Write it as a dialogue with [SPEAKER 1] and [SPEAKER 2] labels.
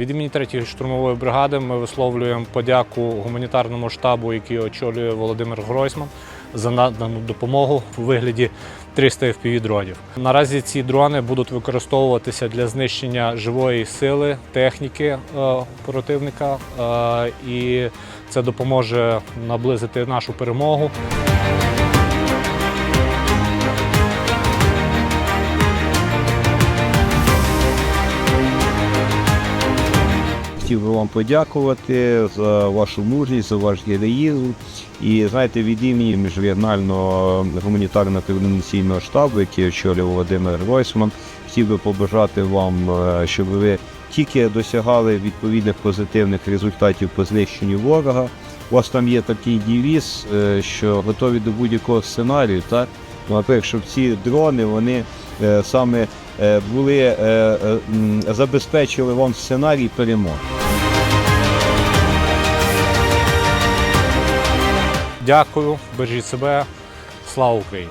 [SPEAKER 1] Від імені 3-ї штурмової бригади ми висловлюємо подяку гуманітарному штабу, який очолює Володимир Гройсман, за надану допомогу у вигляді 300 fpv дронів. Наразі ці дрони будуть використовуватися для знищення живої сили, техніки е, противника, е, і це допоможе наблизити нашу перемогу.
[SPEAKER 2] Хотів би вам подякувати за вашу мужність, за ваш героїзм. І знаєте, від імені міжрегіонального гуманітарно-координаційного штабу, який очолює Володимир Гройсман, хотів би побажати вам, е, щоб ви тільки досягали відповідних позитивних результатів по знищенню ворога. У вас там є такий девіз, е, що готові до будь-якого сценарію, так? Ну, Наприклад, щоб ці дрони вони е, саме були, забезпечили вам сценарій перемоги.
[SPEAKER 1] Дякую, бережіть себе, слава Україні!